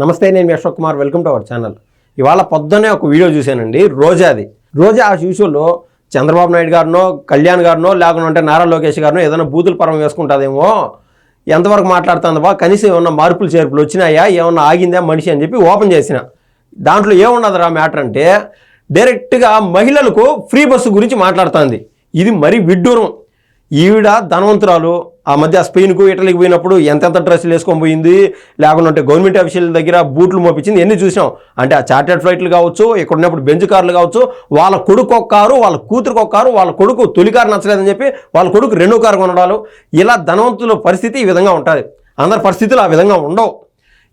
నమస్తే నేను మీ Ashok Kumar. Welcome to our channel. ఇవాళ పొద్దున్నే ఒక వీడియో చూశానండి రోజాది. రోజా ఆ యూజువల్లో చంద్రబాబు నాయుడు గారినో కళ్యాణ్ గారినో లేకుంటే నారా లోకేష్ గారినో ఏదైనా బూతుల పరం వేసుకుంటుందేమో? ఎంతవరకు మాట్లాడుతుందో బా కనీసం ఏమన్నా మార్పులు చేర్పులు వచ్చినాయా? ఏమన్నా ఆగిందా మనిషి అని చెప్పి ఓపెన్ చేసిన. దాంట్లో ఏమున్నదిరా మ్యాటర్ అంటే డైరెక్ట్గా మహిళలకు ఫ్రీ బస్సు గురించి మాట్లాడుతుంది. ఇది మరీ విడ్డూరం. ఈవిడ ధనవంతురాలు. ఆ మధ్య స్పెయిన్కు ఇటలీకి పోయినప్పుడు ఎంతెంత డ్రెస్సులు వేసుకొని పోయింది లేకుంటే గవర్నమెంట్ ఆఫీషియల్ దగ్గర బూట్లు మోపించింది ఎన్ని చూసాం అంటే ఆ చార్టెడ్ ఫ్లైట్లు కావచ్చు ఇక్కడ ఉన్నప్పుడు బెంచ్ కార్లు కావచ్చు వాళ్ళ కొడుకు ఒక కారు వాళ్ళ కూతురు ఒక కారు వాళ్ళ కొడుకు తొలి కారు నచ్చలేదని చెప్పి వాళ్ళ కొడుకు రెండో కారు కొనడాలు. ఇలా ధనవంతుల పరిస్థితి ఈ విధంగా ఉంటుంది. అందరి పరిస్థితులు ఆ విధంగా ఉండవు.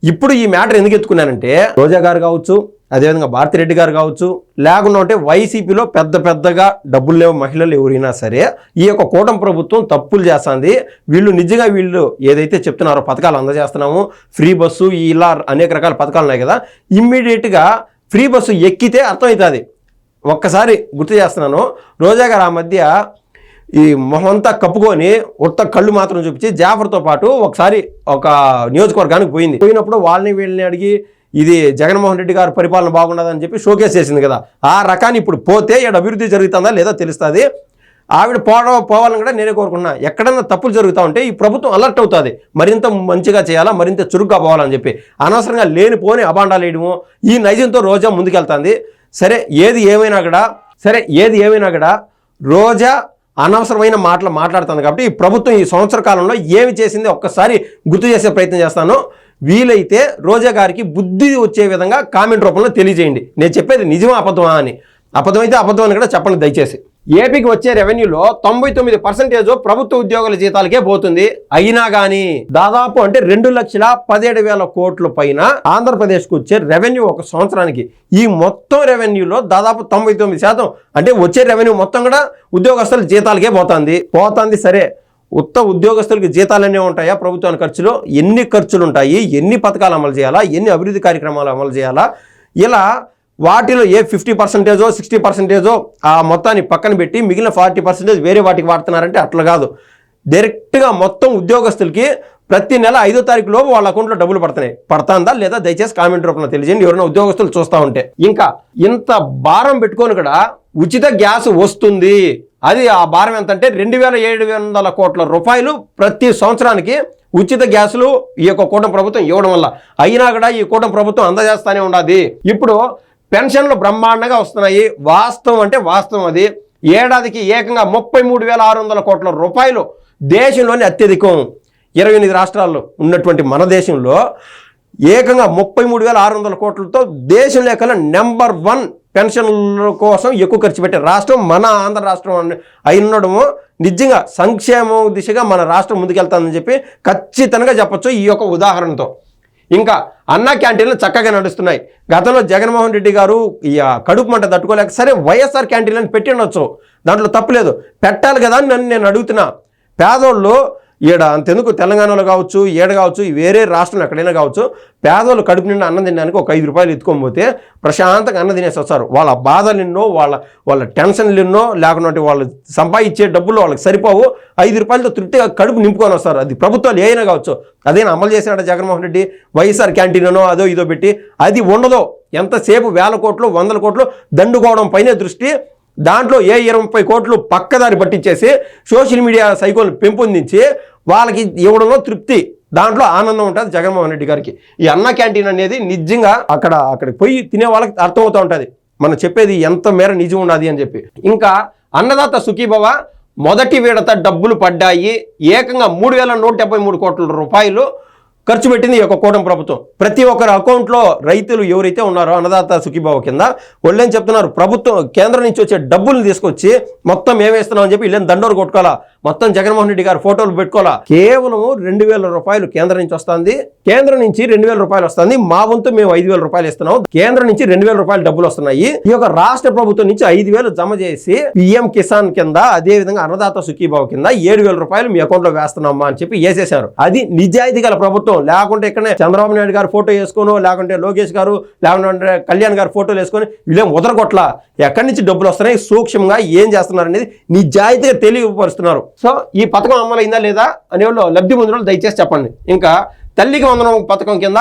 ఇప్పుడు ఈ మ్యాటర్ ఎందుకు ఎత్తుకున్నానంటే రోజా గారు కావచ్చు అదేవిధంగా భారతిరెడ్డి గారు కావచ్చు లేకుండా ఉంటే వైసీపీలో పెద్ద పెద్దగా డబ్బులు లేవు మహిళలు ఎవరైనా సరే ఈ యొక్క కూటమి ప్రభుత్వం తప్పులు చేస్తుంది. వీళ్ళు నిజంగా వీళ్ళు ఏదైతే చెప్తున్నారో పథకాలు అందజేస్తున్నాము ఫ్రీ బస్సు ఇలా అనేక రకాల పథకాలు ఉన్నాయి కదా ఇమ్మీడియట్గా ఫ్రీ బస్సు ఎక్కితే అర్థమవుతుంది. ఒక్కసారి గుర్తు చేస్తున్నాను రోజా గారు ఆ మధ్య ఈ మొహంతా కప్పుకొని ఉత్త కళ్ళు మాత్రం చూపించి జాఫర్తో పాటు ఒకసారి ఒక నియోజకవర్గానికి పోయింది. పోయినప్పుడు వాళ్ళని వీళ్ళని అడిగి ఇది జగన్మోహన్ రెడ్డి గారి పరిపాలన బాగున్నదని చెప్పి షోకేస్ చేసింది కదా. ఆ రకాన్ని ఇప్పుడు పోతే ఇక్కడ అభివృద్ధి జరుగుతుందా లేదా తెలుస్తుంది. ఆవిడ పోవడం పోవాలని కూడా నేనే కోరుకున్నా ఎక్కడన్నా తప్పులు జరుగుతూ ఉంటే ఈ ప్రభుత్వం అలర్ట్ అవుతుంది. మరింత మంచిగా చేయాలా మరింత చురుగ్గా పోవాలని చెప్పి. అనవసరంగా లేనిపోని అబాండాలు వేయడము ఈ నైజంతో రోజా ముందుకెళ్తుంది. సరే ఏది ఏమైనా కూడా సరే ఏది ఏమైనా కూడా రోజా అనవసరమైన మాటలు మాట్లాడుతుంది కాబట్టి ఈ ప్రభుత్వం ఈ సంవత్సర కాలంలో ఏమి చేసింది ఒక్కసారి గుర్తు చేసే ప్రయత్నం చేస్తాను. వీలైతే రోజా గారికి బుద్ధి వచ్చే విధంగా కామెంట్ రూపంలో తెలియజేయండి. నేను చెప్పేది నిజమా అబద్ధమా అని. అబద్ధమైతే అబద్ధం అని కూడా చెప్పండి దయచేసి. ఏపీకి వచ్చే రెవెన్యూలో తొంభై తొమ్మిది పర్సెంటేజ్ ప్రభుత్వ ఉద్యోగుల జీతాలకే పోతుంది. అయినా కానీ దాదాపు అంటే రెండు లక్షల పదిహేడు వేల కోట్ల పైన ఆంధ్రప్రదేశ్కు వచ్చే రెవెన్యూ ఒక సంవత్సరానికి ఈ మొత్తం రెవెన్యూలో దాదాపు తొంభై తొమ్మిది శాతం అంటే వచ్చే రెవెన్యూ మొత్తం కూడా ఉద్యోగస్తుల జీతాలకే పోతుంది. పోతుంది సరే. ఉత్త ఉద్యోగస్తులకి జీతాలన్నీ ఉంటాయా ప్రభుత్వానికి ఖర్చులు? ఎన్ని ఖర్చులు ఉంటాయి ఎన్ని పథకాలు అమలు చేయాలా? ఎన్ని అభివృద్ధి కార్యక్రమాలు అమలు చేయాలా? ఇలా వాటిలో ఏ ఫిఫ్టీ పర్సెంటేజో సిక్స్టీ పర్సెంటేజో ఆ మొత్తాన్ని పక్కన పెట్టి మిగిలిన ఫార్టీ పర్సెంటేజ్ వేరే వాటికి వాడుతున్నారంటే అట్లా కాదు. డైరెక్ట్గా మొత్తం ఉద్యోగస్తులకి ప్రతి నెల ఐదో తారీఖులోపు వాళ్ళ అకౌంట్లో డబ్బులు పడుతున్నాయి. పడుతుందా? లేదా దయచేసి కామెంట్ రూపంలో తెలియజేయండి. ఎవరైనా ఉద్యోగస్తులు చూస్తూ ఉంటే. ఇంకా ఇంత భారం పెట్టుకొని కూడా ఉచిత గ్యాస్ వస్తుంది. అది ఆ భారం ఎంత అంటే రెండు వేల ఏడు వందల కోట్ల రూపాయలు ప్రతి సంవత్సరానికి ఉచిత గ్యాసులు ఈ యొక్క కూటమి ప్రభుత్వం ఇవ్వడం వల్ల. అయినా కూడా ఈ కూటమి ప్రభుత్వం అందజేస్తానే ఉండదు. ఇప్పుడు పెన్షన్లు బ్రహ్మాండంగా వస్తున్నాయి. వాస్తవం అంటే వాస్తవం అది. ఏడాదికి ఏకంగా ముప్పై మూడు వేల ఆరు వందల కోట్ల రూపాయలు దేశంలోని అత్యధికం. ఇరవై ఎనిమిది రాష్ట్రాల్లో ఉన్నటువంటి మన దేశంలో ఏకంగా ముప్పై మూడు వేల ఆరు వందల కోట్లతో దేశంలో కల్లా నెంబర్ వన్ పెన్షన్ల కోసం ఎక్కువ ఖర్చు పెట్టే రాష్ట్రం మన ఆంధ్ర రాష్ట్రం అయినడము. అయి ఉండడము నిజంగా సంక్షేమం దిశగా మన రాష్ట్రం ముందుకెళ్తానని చెప్పి ఖచ్చితంగా చెప్పచ్చు ఈ యొక్క ఉదాహరణతో. ఇంకా అన్నా క్యాంటీన్లు చక్కగా నడుస్తున్నాయి. గతంలో జగన్మోహన్ రెడ్డి గారు ఈ కడుపు మంట తట్టుకోలేక సరే వైఎస్ఆర్ క్యాంటీన్లను పెట్టి ఉండొచ్చు. దాంట్లో తప్పులేదు పెట్టాలి కదా అని నన్ను నేను అడుగుతున్నా. పేదోళ్ళు ఈడ అంతెందుకు తెలంగాణలో కావచ్చు ఏడ కావచ్చు వేరే రాష్ట్రంలో ఎక్కడైనా కావచ్చు పేదోళ్ళు కడుపు నిండా అన్నం తినడానికి ఒక ఐదు రూపాయలు ఎత్తుకోకపోతే ప్రశాంతంగా అన్నం తినేసి వస్తారు. వాళ్ళ బాధలు ఎన్నో వాళ్ళ వాళ్ళ టెన్షన్లు ఎన్నో లేకుండా వాళ్ళు సంపాదించే డబ్బులు వాళ్ళకి సరిపోవు. ఐదు రూపాయలతో తృప్తిగా కడుపు నింపుకొని వస్తారు. అది ప్రభుత్వాలు ఏమైనా కావచ్చు. అదేనా అమలు చేసినాడు జగన్మోహన్ రెడ్డి వైఎస్ఆర్ క్యాంటీన్ అనో అదో ఇదో పెట్టి అది ఉండదో. ఎంతసేపు వేల కోట్లు వందల కోట్లు దండుకోవడం పైన దృష్టి. దాంట్లో ఏ ఇరవై కోట్లు పక్కదారి పట్టించేసి సోషల్ మీడియా సైకోల్ని పెంపొందించి వాళ్ళకి ఇవ్వడంలో తృప్తి. దాంట్లో ఆనందం ఉంటుంది జగన్మోహన్ రెడ్డి గారికి. ఈ అన్న క్యాంటీన్ అనేది నిజంగా అక్కడ అక్కడికి పోయి తినే వాళ్ళకి అర్థమవుతూ ఉంటుంది. మనం చెప్పేది ఎంత మేర నిజం ఉన్నది అని చెప్పి. ఇంకా అన్నదాత సుఖీభవ మొదటి విడత డబ్బులు పడ్డాయి. ఏకంగా మూడు వేల నూట డెబ్బై మూడు కోట్ల రూపాయలు ఖర్చు పెట్టింది ఈ యొక్క కూటమి ప్రభుత్వం. ప్రతి ఒక్కరి అకౌంట్లో రైతులు ఎవరైతే ఉన్నారో అన్నదాత సుఖీభావ కింద వాళ్ళేం చెప్తున్నారు? ప్రభుత్వం కేంద్రం నుంచి వచ్చే డబ్బులు తీసుకొచ్చి మొత్తం ఏమేస్తున్నాం అని చెప్పి వీళ్ళని దండోరు కొట్టుకోవాలా? మొత్తం జగన్మోహన్ రెడ్డి గారు ఫోటోలు పెట్టుకోవాలా? కేవలం రెండు వేల రూపాయలు కేంద్రం నుంచి వస్తుంది. కేంద్రం నుంచి రెండు వేల రూపాయలు వస్తుంది. మా వంతు మేము ఐదు వేల రూపాయలు ఇస్తున్నాం. కేంద్రం నుంచి రెండు వేల రూపాయలు డబ్బులు వస్తున్నాయి. ఈ యొక్క రాష్ట్ర ప్రభుత్వం నుంచి ఐదు వేలు జమ చేసి పిఎం కిసాన్ కింద అదే విధంగా అన్నదాత సుఖీబాబు కింద ఏడు వేల రూపాయలు మీ అకౌంట్లో వేస్తున్నామా అని చెప్పి వేసేశారు. అది నిజాయితీ గల ప్రభుత్వం. లేకుంటే ఇక్కడనే చంద్రబాబు నాయుడు గారు ఫోటో వేసుకోను లేకుంటే లోకేష్ గారు లేకుంటే కళ్యాణ్ గారు ఫోటోలు వేసుకొని వీళ్ళేం ఉదరగొట్ల? ఎక్కడి నుంచి డబ్బులు వస్తున్నాయి? సూక్ష్మంగా ఏం చేస్తున్నారు అనేది నిజాయితీగా తెలియపరుస్తున్నారు. సో ఈ పథకం అమలైందా లేదా అనే వాళ్ళు లబ్ధి పొందిన దయచేసి చెప్పండి. ఇంకా తల్లికి వందనం పథకం కింద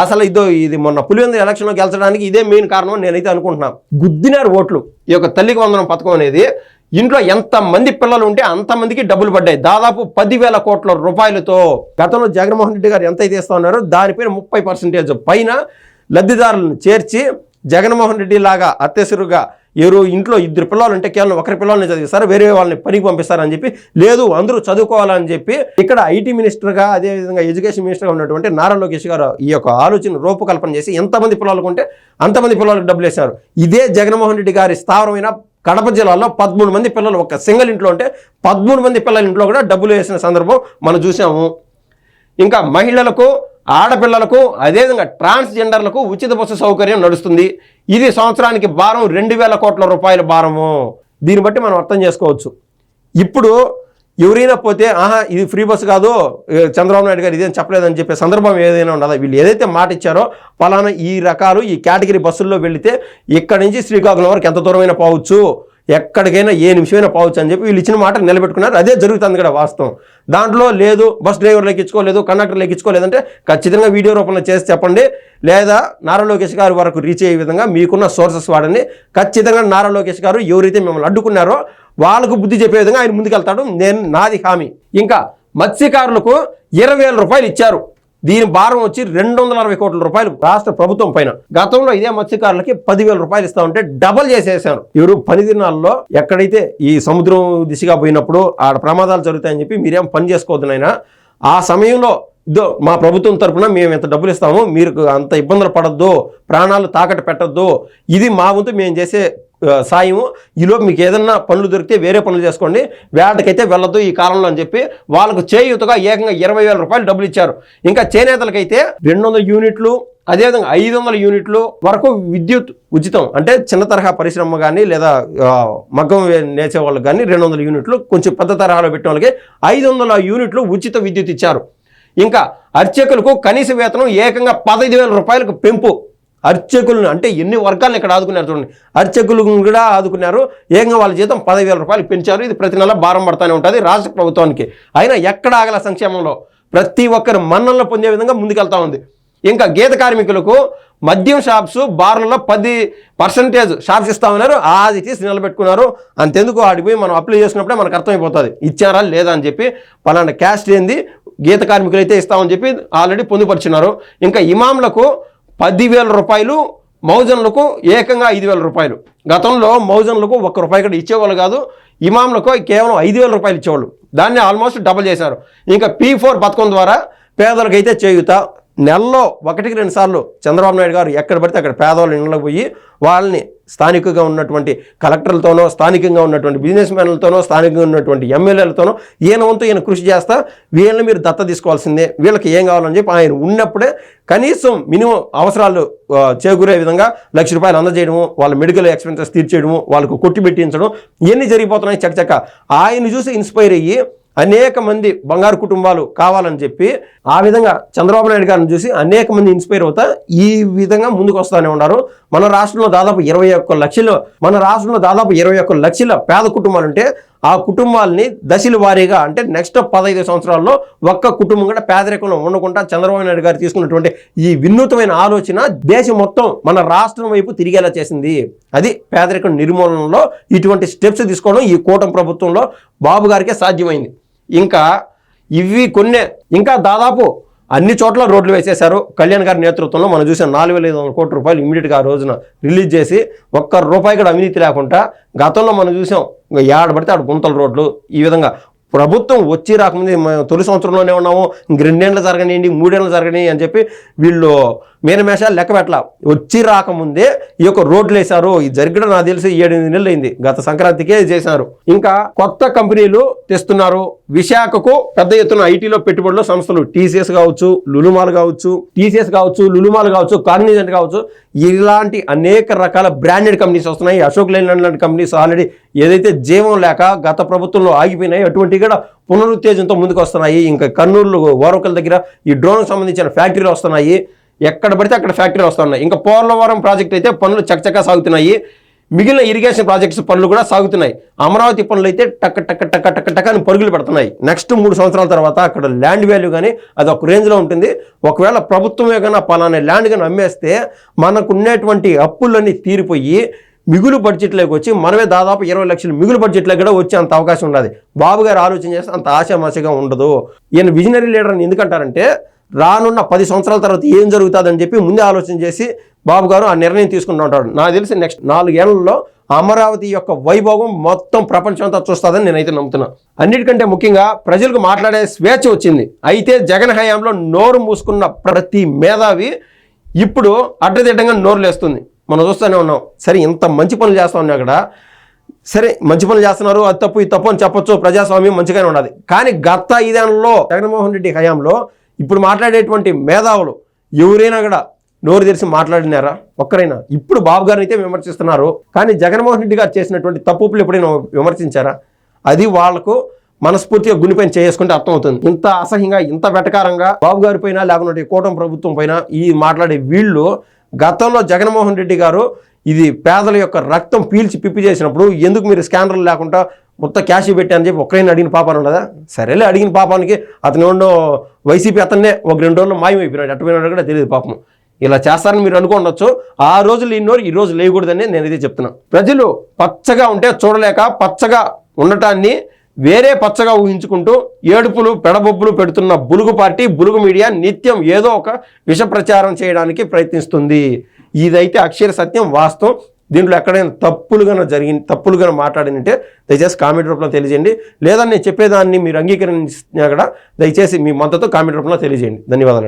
అసలు ఇదో ఇది మొన్న పులివెందు ఎలక్షన్లో గెలచడానికి ఇదే మెయిన్ కారణం నేనైతే అనుకుంటున్నాను. గుద్దినారు ఓట్లు. ఈ యొక్క తల్లికి వందనం పథకం అనేది ఇంట్లో ఎంతమంది పిల్లలు ఉంటే అంతమందికి డబ్బులు పడ్డాయి. దాదాపు పదివేల కోట్ల రూపాయలతో గతంలో జగన్మోహన్ రెడ్డి గారు ఎంత అయితే ఇస్తా ఉన్నారో దానిపైన ముప్పై పర్సెంటేజ్. పైన లబ్ధిదారులను చేర్చి జగన్మోహన్ రెడ్డి లాగా అత్యవసరుగా ఎవరు ఇంట్లో ఇద్దరు పిల్లలు ఉంటే కేవలం ఒకరి పిల్లల్ని చదివిస్తారు వేరే వాళ్ళని పనికి పంపిస్తారని చెప్పి లేదు అందరూ చదువుకోవాలని చెప్పి ఇక్కడ ఐటీ మినిస్టర్గా అదేవిధంగా ఎడ్యుకేషన్ మినిస్టర్గా ఉన్నటువంటి నారా లోకేష్ గారు ఈ యొక్క ఆలోచన రూపకల్పన చేసి ఎంతమంది పిల్లలకు ఉంటే అంతమంది పిల్లలకు డబ్బులు వేశారు ఇదే జగన్మోహన్ రెడ్డి గారి స్థావరమైన కడప జిల్లాలో పదమూడు మంది పిల్లలు ఒక సింగిల్ ఇంట్లో ఉంటే పదమూడు మంది పిల్లల ఇంట్లో కూడా డబ్బులు వేసిన సందర్భం మనం చూసాము. ఇంకా మహిళలకు ఆడపిల్లలకు అదేవిధంగా ట్రాన్స్జెండర్లకు ఉచిత బస్సు సౌకర్యం నడుస్తుంది. ఇది సంవత్సరానికి భారం రెండు వేల కోట్ల రూపాయల భారము. దీన్ని బట్టి మనం అర్థం చేసుకోవచ్చు. ఇప్పుడు ఎవరైనా పోతే ఆహా ఇది ఫ్రీ బస్సు కాదు చంద్రబాబు నాయుడు గారు ఇదేం చెప్పలేదని చెప్పే సందర్భం ఏదైనా ఉండదా వీళ్ళు ఏదైతే మాట ఇచ్చారో పలానా ఈ రకాలు ఈ కేటగిరీ బస్సుల్లో వెళితే ఇక్కడి నుంచి శ్రీకాకుళం వరకు ఎంత దూరమైనా పోవచ్చు. ఎక్కడికైనా ఏ నిమిషమైనా పోవచ్చు అని చెప్పి వీళ్ళు ఇచ్చిన మాట నిలబెట్టుకున్నారు. అదే జరుగుతుంది కూడా వాస్తవం. దాంట్లో లేదు బస్ డ్రైవర్లు ఎక్కించుకోలేదు కండక్టర్లు ఎక్కించుకోలేదంటే ఖచ్చితంగా వీడియో రూపంలో చేసి చెప్పండి. లేదా నారా లోకేష్ గారి వరకు రీచ్ అయ్యే విధంగా మీకున్న సోర్సెస్ వాడండి. ఖచ్చితంగా నారా లోకేష్ గారు ఎవరైతే మిమ్మల్ని అడ్డుకున్నారో వాళ్ళకు బుద్ధి చెప్పే విధంగా ఆయన ముందుకెళ్తాడు. నేను నాది హామీ. ఇంకా మత్స్యకారులకు ఇరవై వేల రూపాయలు ఇచ్చారు. దీని భారం వచ్చి రెండు వందల అరవై కోట్ల రూపాయలు రాష్ట్ర ప్రభుత్వం పైన. గతంలో ఇదే మత్స్యకారులకి పదివేల రూపాయలు ఇస్తా ఉంటే డబల్ చేసేసారు. ఎవరు పని దినాల్లో ఎక్కడైతే ఈ సముద్రం దిశగా పోయినప్పుడు ఆడ ప్రమాదాలు జరుగుతాయని చెప్పి మీరేం పని చేసుకోవద్దు నాయనా. ఆ సమయంలో ఇదో మా ప్రభుత్వం తరఫున మేము ఇంత డబ్బులు ఇస్తాము మీరు అంత ఇబ్బందులు పడద్దు ప్రాణాలు తాకట్టు పెట్టద్దు. ఇది మా వంతు మేము చేసే సాయం సాయము. ఈలోపు మీకు ఏదన్నా పనులు దొరికితే వేరే పనులు చేసుకోండి. వేటకైతే వెళ్ళదు ఈ కాలంలో అని చెప్పి వాళ్ళకు చేయూతగా ఏకంగా ఇరవై వేల రూపాయలు డబ్బులు ఇచ్చారు. ఇంకా చేనేతలకైతే రెండు వందల యూనిట్లు అదేవిధంగా ఐదు వందల యూనిట్లు వరకు విద్యుత్ ఉచితం. అంటే చిన్న తరహా పరిశ్రమ కానీ లేదా మగ్గం నేసే వాళ్ళకి కానీ రెండు వందల యూనిట్లు కొంచెం పెద్ద తరహాలో పెట్టిన వాళ్ళకి ఐదు వందల యూనిట్లు ఉచిత విద్యుత్ ఇచ్చారు. ఇంకా అర్చకులకు కనీస వేతనం ఏకంగా పదహైదు వేల రూపాయలకు పెంపు. అర్చకులను అంటే ఎన్ని వర్గాలను ఇక్కడ ఆదుకున్నారు చూడండి. అర్చకులను కూడా ఆదుకున్నారు. ఏకంగా వాళ్ళ జీతం పదివేల రూపాయలు పెంచారు. ఇది ప్రతి నెల భారం పడుతూనే ఉంటుంది రాష్ట్ర ప్రభుత్వానికి. అయినా ఎక్కడ ఆగల సంక్షేమంలో? ప్రతి ఒక్కరు మన్నలను పొందే విధంగా ముందుకెళ్తా ఉంది. ఇంకా గీత కార్మికులకు మద్యం షాప్స్ బార్లలో పది పర్సంటేజ్ షాప్స్ ఇస్తా ఉన్నారు. అది తీసి నిలబెట్టుకున్నారు. అంతెందుకు ఆడికి పోయి మనం అప్లై చేసుకున్నప్పుడే మనకు అర్థమైపోతుంది. ఇచ్చారా లేదా అని చెప్పి పలానా క్యాస్ట్ ఏంది? గీత కార్మికులు అయితే ఇస్తామని చెప్పి ఆల్రెడీ పొందుపరిచినారు. ఇంకా ఇమాంలకు పదివేల రూపాయలు మౌజన్లకు ఏకంగా ఐదు వేల రూపాయలు. గతంలో మౌజన్లకు ఒక్క రూపాయి కూడా ఇచ్చేవాళ్ళు కాదు ఇమాంలకు కేవలం ఐదు వేల రూపాయలు ఇచ్చేవాళ్ళు. దాన్ని ఆల్మోస్ట్ డబల్ చేశారు. ఇంకా పీ ఫోర్ పథకం ద్వారా పేదలకైతే చేయుత నెలలో ఒకటికి రెండు సార్లు చంద్రబాబు నాయుడు గారు ఎక్కడ పడితే అక్కడ పేదవాళ్ళ ఇళ్ళకి పోయి వాళ్ళని స్థానికంగా ఉన్నటువంటి కలెక్టర్లతోనో స్థానికంగా ఉన్నటువంటి బిజినెస్ మ్యాన్లతోనో స్థానికంగా ఉన్నటువంటి ఎమ్మెల్యేలతోనో ఈయన వంతు ఈయన కృషి చేస్తా వీళ్ళని మీరు దత్త తీసుకోవాల్సిందే వీళ్ళకి ఏం కావాలని చెప్పి ఆయన ఉన్నప్పుడే కనీసం మినిమం అవసరాలు చేకూరే విధంగా లక్ష రూపాయలు అందజేయడము వాళ్ళ మెడికల్ ఎక్స్పెన్సెస్ తీర్చేయడము వాళ్ళకు కొట్టి పెట్టించడం ఇవన్నీ జరిగిపోతున్నాయి చక్కచక్క ఆయన చూసి ఇన్స్పైర్ అయ్యి అనేక మంది బంగారు కుటుంబాలు కావాలని చెప్పి ఆ విధంగా చంద్రబాబు నాయుడు గారిని చూసి అనేక మంది ఇన్స్పైర్ అవుతా ఈ విధంగా ముందుకు వస్తూనే ఉన్నారు. మన రాష్ట్రంలో దాదాపు ఇరవై ఒక్క లక్షలు మన రాష్ట్రంలో దాదాపు ఇరవై ఒక్క లక్షల పేద కుటుంబాలు ఉంటే ఆ కుటుంబాలని దశల వారీగా అంటే నెక్స్ట్ పదహైదు సంవత్సరాల్లో ఒక్క కుటుంబం కూడా పేదరికంలో ఉండకుండా చంద్రబాబు నాయుడు గారు తీసుకున్నటువంటి ఈ వినూతమైన ఆలోచన దేశం మొత్తం మన రాష్ట్రం వైపు తిరిగేలా చేసింది. అది పేదరికం నిర్మూలనలో ఇటువంటి స్టెప్స్ తీసుకోవడం ఈ కూటమి ప్రభుత్వంలో బాబు గారికే సాధ్యమైంది. ఇంకా ఇవి కొన్ని ఇంకా దాదాపు అన్ని చోట్ల రోడ్లు వేసేశారు. కళ్యాణ్ గారి నేతృత్వంలో మనం చూసాం నాలుగు వేల ఐదు వందల కోట్ల రూపాయలు ఇమీడియట్గా ఆ రోజున రిలీజ్ చేసి ఒక్క రూపాయి కూడా అవినీతి లేకుండా గతంలో మనం చూసాం ఇంకా ఏడ పడితే ఆడ గుంతల రోడ్లు ఈ విధంగా. ప్రభుత్వం వచ్చి రాకముందే తొలి సంవత్సరంలోనే ఉన్నాము ఇంక రెండేళ్ళు జరగనియండి మూడేళ్ళు జరగని అని చెప్పి వీళ్ళు మీనమేషాలు లెక్క పెట్టలా. వచ్చి రాకముందే ఈ యొక్క రోడ్లు వేశారు. ఇది జరిగడం నాకు తెలిసి ఏడెనిమిది నెలలు అయింది. గత సంక్రాంతికే చేశారు. ఇంకా కొత్త కంపెనీలు తెస్తున్నారు. విశాఖకు పెద్ద ఎత్తున ఐటీలో పెట్టుబడులు సంస్థలు టీసీఎస్ కావచ్చు లులుమాల్ కావచ్చు టీసీఎస్ కావచ్చు లులుమాల్ కావచ్చు కాగ్నిజెంట్ కావచ్చు. ఇలాంటి అనేక రకాల బ్రాండెడ్ కంపెనీస్ వస్తున్నాయి. అశోక్ లేన్ లాంటి కంపెనీస్ ఆల్రెడీ ఏదైతే జీవం లేక గత ప్రభుత్వంలో ఆగిపోయినాయి అటువంటి కూడా పునరుత్తేజంతో ముందుకు వస్తున్నాయి ఇంకా కర్నూలు ఓరకల దగ్గర ఈ డ్రోన్కి సంబంధించిన ఫ్యాక్టరీలు వస్తున్నాయి. ఎక్కడ పడితే అక్కడ ఫ్యాక్టరీ వస్తున్నాయి. ఇంకా పోలవరం ప్రాజెక్ట్ అయితే పనులు చకచకా సాగుతున్నాయి. మిగిలిన ఇరిగేషన్ ప్రాజెక్ట్స్ పనులు కూడా సాగుతున్నాయి. అమరావతి పనులు అయితే టక్క టక్క టక్క టక్క టక్క అని పరుగులు పెడుతున్నాయి. నెక్స్ట్ మూడు సంవత్సరాల తర్వాత అక్కడ ల్యాండ్ వాల్యూ కానీ అది ఒక రేంజ్లో ఉంటుంది. ఒకవేళ ప్రభుత్వమే కన్నా పలానా ల్యాండ్ కానీ అమ్మేస్తే మనకున్నటువంటి అప్పులన్నీ తీరిపోయి మిగులు బడ్జెట్లోకి వచ్చి మనమే దాదాపు ఇరవై లక్షలు మిగులు బడ్జెట్లోకి కూడా వచ్చే అంత అవకాశం ఉండదు బాబు గారు ఆలోచన చేస్తే అంత ఆశామాషగా ఉండదు. ఈయన విజనరీ లీడర్ అని ఎందుకంటారంటే రానున్న పది సంవత్సరాల తర్వాత ఏం జరుగుతుందని చెప్పి ముందే ఆలోచన చేసి బాబు గారు ఆ నిర్ణయం తీసుకుంటూ ఉంటాడు. నాకు తెలిసి నెక్స్ట్ నాలుగేళ్ళలో అమరావతి యొక్క వైభవం మొత్తం ప్రపంచం అంతా చూస్తుందని నేనైతే నమ్ముతున్నా. అన్నిటికంటే ముఖ్యంగా ప్రజలకు మాట్లాడే స్వేచ్ఛ వచ్చింది. అయితే జగన్ హయాంలో నోరు మూసుకున్న ప్రతి మేధావి ఇప్పుడు అడ్డదిడ్డంగా నోరు లేస్తుంది. మనం చూస్తూనే ఉన్నాం. సరే ఇంత మంచి పనులు చేస్తా ఉన్నా అక్కడ సరే మంచి పనులు చేస్తున్నారు అది తప్పు ఇది తప్పు అని చెప్పొచ్చు. ప్రజాస్వామ్యం మంచిగానే ఉండాలి. కానీ గత ఐదేళ్ళలో జగన్మోహన్ రెడ్డి హయాంలో ఇప్పుడు మాట్లాడేటువంటి మేధావులు ఎవరైనా కూడా నోరు తెరిచి మాట్లాడినారా? ఒక్కరైనా. ఇప్పుడు బాబు గారిని అయితే విమర్శిస్తున్నారు. కానీ జగన్మోహన్ రెడ్డి గారు చేసినటువంటి తప్పులు ఎప్పుడైనా విమర్శించారా? అది వాళ్ళకు మనస్ఫూర్తిగా గునిపైన చేసుకుంటే అర్థమవుతుంది. ఇంత అసహ్యంగా ఇంత వెటకారంగా బాబు గారి పైన లేకుంటే కూటమి ప్రభుత్వం పైన ఈ మాట్లాడే వీళ్ళు గతంలో జగన్మోహన్ రెడ్డి గారు ఇది పేదల యొక్క రక్తం పీల్చి పిప్పి చేసినప్పుడు ఎందుకు మీరు స్కానర్లు లేకుండా మొత్తం క్యాష్ పెట్టాను అని చెప్పి ఒక్కరైనా అడిగిన పాపాను ఉండదా సరేలే అడిగిన పాపానికి అతను ఉండో వైసీపీ అతన్నే ఒక రెండు రోజులు మాయమైపోయినాడు. అటుపోయినాడు కూడా తెలియదు పాపం. ఇలా చేస్తారని మీరు అనుకోండొచ్చు ఆ రోజులు ఇన్నోరు ఈ రోజు లేకూడదని నేను ఇదే చెప్తున్నాను ప్రజలు పచ్చగా ఉంటే చూడలేక పచ్చగా ఉండటాన్ని వేరే పచ్చగా ఊహించుకుంటూ ఏడుపులు పెడబొబ్బులు పెడుతున్న బులుగు పార్టీ బులుగు మీడియా నిత్యం ఏదో ఒక విష ప్రచారం చేయడానికి ప్రయత్నిస్తుంది. ఇదైతే అక్షర సత్యం వాస్తవం. దీంట్లో ఎక్కడైనా తప్పులుగా జరిగి తప్పులుగా మాట్లాడినంటే దయచేసి కామెంట్ రూపంలో తెలియజేయండి. లేదా నేను చెప్పేదాన్ని మీరు అంగీకరించినా కూడా దయచేసి మీ మద్దతు కామెంట్ రూపంలో తెలియజేయండి. ధన్యవాదాలు.